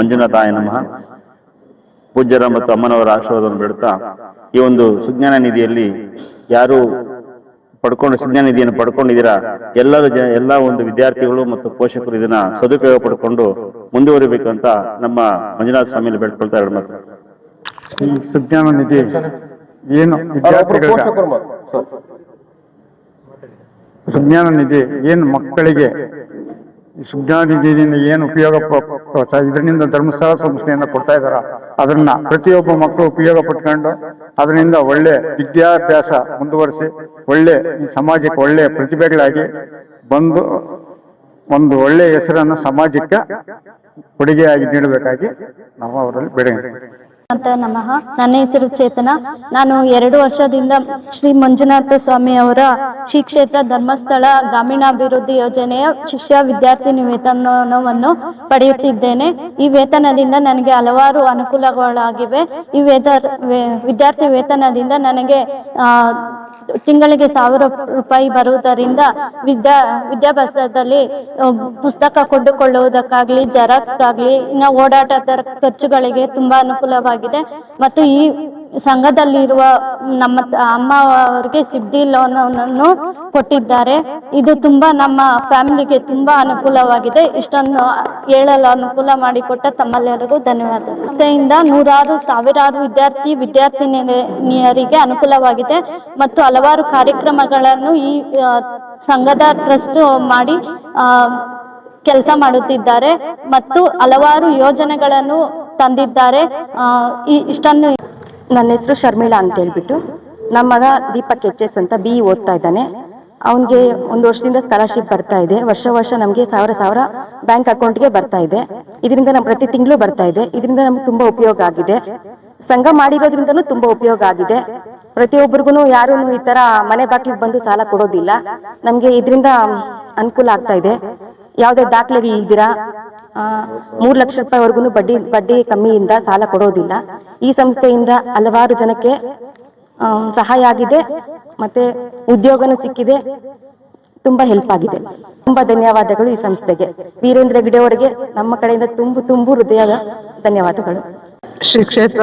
ಮಂಜುನಾಥಾಯ ನಮಃ. ಪೂಜ್ಯರ ಮತ್ತು ಅಮ್ಮನವರ ಆಶೀರ್ವಾದವನ್ನು ಬಿಡುತ್ತಾ ಈ ಒಂದು ಸುಜ್ಞಾನ ನಿಧಿಯಲ್ಲಿ ಯಾರು ಪಡ್ಕೊಂಡು ಸುಜ್ಞಾನ ನಿಧಿಯನ್ನು ಪಡ್ಕೊಂಡಿದ್ದೀರಾ ಎಲ್ಲರೂ ಜ ಎಲ್ಲ ಒಂದು ವಿದ್ಯಾರ್ಥಿಗಳು ಮತ್ತು ಪೋಷಕರು ಇದನ್ನ ಸದುಪಯೋಗ ಪಡ್ಕೊಂಡು ಮುಂದುವರಿಬೇಕಂತ ನಮ್ಮ ಮಂಜುನಾಥ ಸ್ವಾಮಿಯಲ್ಲಿ ಬೇಡ್ಕೊಳ್ತಾ ಎರಡು ಮಾತು. ಈ ಸುಜ್ಞಾನ ನಿಧಿ ಏನು ವಿದ್ಯಾರ್ಥಿಗಳಿಗೆ? ಸುಜ್ಞಾನ ನಿಧಿ ಏನು ಮಕ್ಕಳಿಗೆ ಈ ಸುಜ್ಞಾನ ನಿಧಿಯಿಂದ ಏನು ಉಪಯೋಗ ಇದರಿಂದ ಧರ್ಮಸ್ಥಳ ಸಂಸ್ಥೆಯಿಂದ ಕೊಡ್ತಾ ಇದ್ದಾರ? ಅದನ್ನ ಪ್ರತಿಯೊಬ್ಬ ಮಕ್ಕಳು ಉಪಯೋಗ ಪಟ್ಕೊಂಡು ಅದರಿಂದ ಒಳ್ಳೆ ವಿದ್ಯಾಭ್ಯಾಸ ಮುಂದುವರಿಸಿ, ಒಳ್ಳೆ ಈ ಸಮಾಜಕ್ಕೆ ಒಳ್ಳೆ ಪ್ರತಿಭೆಗಳಾಗಿ ಬಂದು ಒಂದು ಒಳ್ಳೆ ಹೆಸರನ್ನು ಸಮಾಜಕ್ಕೆ ಕೊಡುಗೆಯಾಗಿ ನೀಡಬೇಕಾಗಿ ನಾವು ಅವರಲ್ಲಿ ಬೇಡ ಅಂತ ನಮಃ. ನನ್ನ ಹೆಸರು ಚೇತನ. ನಾನು ಎರಡು ವರ್ಷದಿಂದ ಶ್ರೀ ಮಂಜುನಾಥ ಸ್ವಾಮಿ ಅವರ ಶ್ರೀ ಕ್ಷೇತ್ರ ಧರ್ಮಸ್ಥಳ ಗ್ರಾಮೀಣಾಭಿವೃದ್ಧಿ ಯೋಜನೆಯ ಶಿಷ್ಯ ವಿದ್ಯಾರ್ಥಿನಿ ವೇತನವನ್ನು ಪಡೆಯುತ್ತಿದ್ದೇನೆ. ಈ ವೇತನದಿಂದ ನನಗೆ ಹಲವಾರು ಅನುಕೂಲಗಳಾಗಿವೆ. ಈ ವೇತ ವಿದ್ಯಾರ್ಥಿ ವೇತನದಿಂದ ನನಗೆ ತಿಂಗಳಿಗೆ ಸಾವಿರ ರೂಪಾಯಿ ಬರುವುದರಿಂದ ವಿದ್ಯಾ, ವಿದ್ಯಾಭ್ಯಾಸದಲ್ಲಿ ಪುಸ್ತಕ ಕೊಂಡುಕೊಳ್ಳುವುದಕ್ಕಾಗ್ಲಿ, ಜೆರಾಕ್ಸ್ಗಾಗ್ಲಿ, ಇನ್ನು ಓಡಾಟದ ಖರ್ಚುಗಳಿಗೆ ತುಂಬಾ ಅನುಕೂಲವಾಗಿದೆ. ಮತ್ತು ಈ ಸಂಘದಲ್ಲಿರುವ ನಮ್ಮ ಅಮ್ಮ ಅವರಿಗೆ ಸಿದ್ಧಿ ಲೋನ್ ಅನ್ನು ಕೊಟ್ಟಿದ್ದಾರೆ. ಇದು ತುಂಬಾ ನಮ್ಮ ಫ್ಯಾಮಿಲಿಗೆ ತುಂಬಾ ಅನುಕೂಲವಾಗಿದೆ. ಇಷ್ಟನ್ನು ಹೇಳಲು ಅನುಕೂಲ ಮಾಡಿಕೊಟ್ಟ ತಮ್ಮೆಲ್ಲರಿಗೂ ಧನ್ಯವಾದ. ಸಂಸ್ಥೆಯಿಂದ ನೂರಾರು, ಸಾವಿರಾರು ವಿದ್ಯಾರ್ಥಿ, ವಿದ್ಯಾರ್ಥಿನಿಯರಿಗೆ ಅನುಕೂಲವಾಗಿದೆ ಮತ್ತು ಹಲವಾರು ಕಾರ್ಯಕ್ರಮಗಳನ್ನು ಈ ಸಂಘದ ಟ್ರಸ್ಟ್ ಮಾಡಿ ಕೆಲಸ ಮಾಡುತ್ತಿದ್ದಾರೆ ಮತ್ತು ಹಲವಾರು ಯೋಜನೆಗಳನ್ನು ತಂದಿದ್ದಾರೆ. ಇಷ್ಟನ್ನು ನನ್ನ ಹೆಸರು ಶರ್ಮಿಳಾ ಅಂತ ಹೇಳ್ಬಿಟ್ಟು ನಮ್ಮ ಮಗ ದೀಪಕ್ ಎಚ್ ಎಸ್ ಅಂತ ಬಿ ಓದ್ತಾ ಇದ್ದಾನೆ. ಅವನಿಗೆ ಒಂದು ವರ್ಷದಿಂದ ಸ್ಕಾಲರ್ಶಿಪ್ ಬರ್ತಾ ಇದೆ. ವರ್ಷ ವರ್ಷ ನಮಗೆ ಸಾವಿರ ಸಾವಿರ ಬ್ಯಾಂಕ್ ಅಕೌಂಟ್ಗೆ ಬರ್ತಾ ಇದೆ. ಇದರಿಂದ ನಮ್ಮ ಪ್ರತಿ ತಿಂಗಳು ಬರ್ತಾ ಇದೆ. ಇದರಿಂದ ನಮ್ಗೆ ತುಂಬಾ ಉಪಯೋಗ ಆಗಿದೆ. ಸಂಘ ಮಾಡಿರೋದ್ರಿಂದನೂ ತುಂಬಾ ಉಪಯೋಗ ಆಗಿದೆ. ಪ್ರತಿಯೊಬ್ಬರಿಗೂ ಯಾರು ಈ ತರ ಮನೆ ಬಾಗಿಲಿಗೆ ಬಂದು ಸಾಲ ಕೊಡೋದಿಲ್ಲ. ನಮಗೆ ಇದರಿಂದ ಅನುಕೂಲ ಆಗ್ತಾ ಇದೆ. ಯಾವುದೇ ದಾಖಲೆಗಳು ಇಲ್ದಿರಾ ಆ, ಮೂರು ಲಕ್ಷ ರೂಪಾಯಿವರೆಗೂ ಬಡ್ಡಿ ಬಡ್ಡಿ ಕಮ್ಮಿಯಿಂದ ಸಾಲ ಕೊಡೋದಿಲ್ಲ. ಈ ಸಂಸ್ಥೆಯಿಂದ ಹಲವಾರು ಜನಕ್ಕೆ ಸಹಾಯ ಆಗಿದೆ. ಮತ್ತೆ ಉದ್ಯೋಗನೂ ಸಿಕ್ಕಿದೆ. ತುಂಬಾ ಹೆಲ್ಪ್ ಆಗಿದೆ. ತುಂಬಾ ಧನ್ಯವಾದಗಳು ಈ ಸಂಸ್ಥೆಗೆ. ವೀರೇಂದ್ರ ಗಿಡೆಯವರಿಗೆ ನಮ್ಮ ಕಡೆಯಿಂದ ತುಂಬು ತುಂಬು ಹೃದಯದ ಧನ್ಯವಾದಗಳು. ಶ್ರೀ ಕ್ಷೇತ್ರ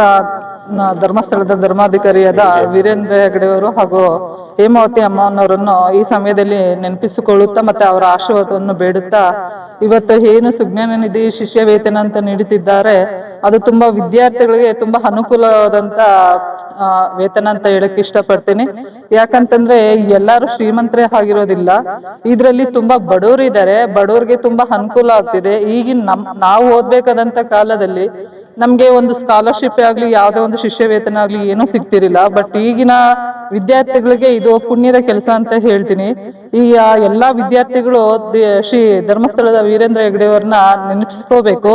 ಧರ್ಮಸ್ಥಳದ ಧರ್ಮಾಧಿಕಾರಿಯಾದ ವೀರೇಂದ್ರ ಹೆಗಡೆಯವರು ಹಾಗೂ ಹೇಮಾವತಿ ಅಮ್ಮನವರನ್ನು ಈ ಸಮಯದಲ್ಲಿ ನೆನಪಿಸಿಕೊಳ್ಳುತ್ತಾ ಮತ್ತೆ ಅವರ ಆಶೀರ್ವಾದವನ್ನು ಬೇಡುತ್ತಾ ಇವತ್ತು ಏನು ಸುಜ್ಞಾನ ನಿಧಿ ಶಿಷ್ಯ ವೇತನ ಅಂತ ನೀಡುತ್ತಿದ್ದಾರೆ, ಅದು ತುಂಬಾ ವಿದ್ಯಾರ್ಥಿಗಳಿಗೆ ತುಂಬಾ ಅನುಕೂಲವಾದಂತ ವೇತನ ಅಂತ ಹೇಳಕ್ ಇಷ್ಟಪಡ್ತೀನಿ. ಯಾಕಂತಂದ್ರೆ ಎಲ್ಲಾರು ಶ್ರೀಮಂತರೇ ಆಗಿರೋದಿಲ್ಲ. ಇದ್ರಲ್ಲಿ ತುಂಬಾ ಬಡವರು ಇದ್ದಾರೆ. ಬಡವರಿಗೆ ತುಂಬಾ ಅನುಕೂಲ ಆಗ್ತಿದೆ. ಈಗಿನ ನಮ್, ನಾವು ಓದ್ಬೇಕಾದಂತ ಕಾಲದಲ್ಲಿ ನಮ್ಗೆ ಒಂದು ಸ್ಕಾಲರ್ಶಿಪ್ ಆಗ್ಲಿ, ಯಾವ್ದೇ ಒಂದು ಶಿಷ್ಯ ವೇತನ ಆಗ್ಲಿ ಏನೂ ಸಿಗ್ತಿರಿಲ್ಲ ಬಟ್ ಈಗಿನ ವಿದ್ಯಾರ್ಥಿಗಳಿಗೆ ಇದು ಪುಣ್ಯದ ಕೆಲಸ ಅಂತ ಹೇಳ್ತೀನಿ. ಈ ಎಲ್ಲಾ ವಿದ್ಯಾರ್ಥಿಗಳು ಶ್ರೀ ಧರ್ಮಸ್ಥಳದ ವೀರೇಂದ್ರ ಹೆಗ್ಡೆ ಅವ್ರನ್ನ ನೆನಪಿಸ್ಕೋಬೇಕು.